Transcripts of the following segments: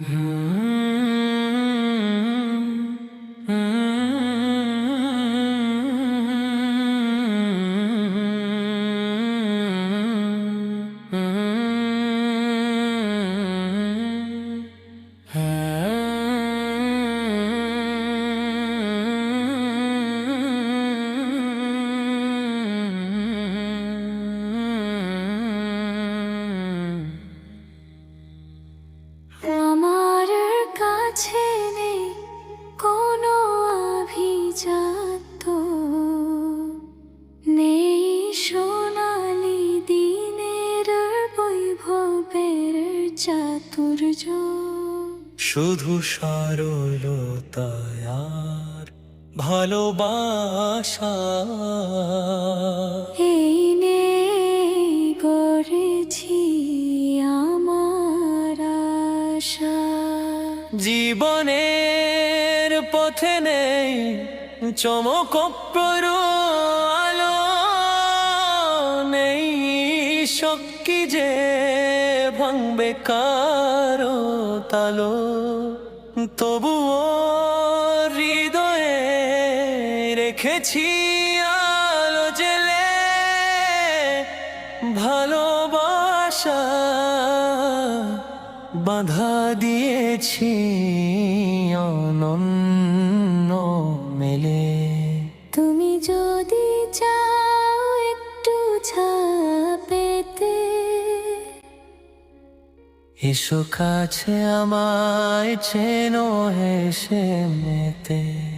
আমার নেই কোনো আভিজাত নেই সোনালি দিনের বৈভবের চাতুর্য। শুধু সরলতায় আর ভালোবাসা। এই নেই গড়েছি আমার আশা। জীবনের পথে নেই চমক আলো নেই শক্তি যে ভাঙবে কারও তালো। তবুও হৃদয়ে রেখেছি আলো জেলে ভালোবাসা বাধা দিয়েছি অনন্য মেলে। তুমি যদি চাও একটু ছাপেতে এসো কাছে আমায় চেনো হেসে মেতে।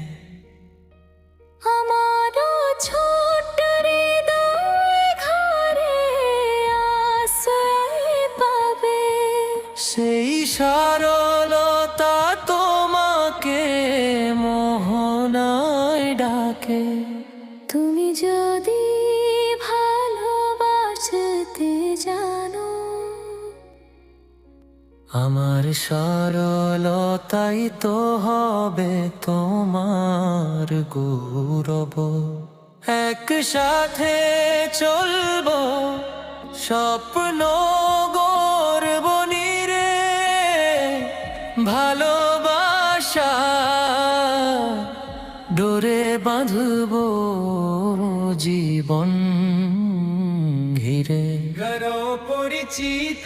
সেই সরলতা তোমাকে মোহনায় ডাকে। তুমি যদি ভালোবাসতে জানো আমার সরলতাই তো হবে তোমার গৌরব। একসাথে চলব স্বপ্ন ভালোবাসা ডোরে বাঁধব জীবন ঘিরে। ঘর পরিচিত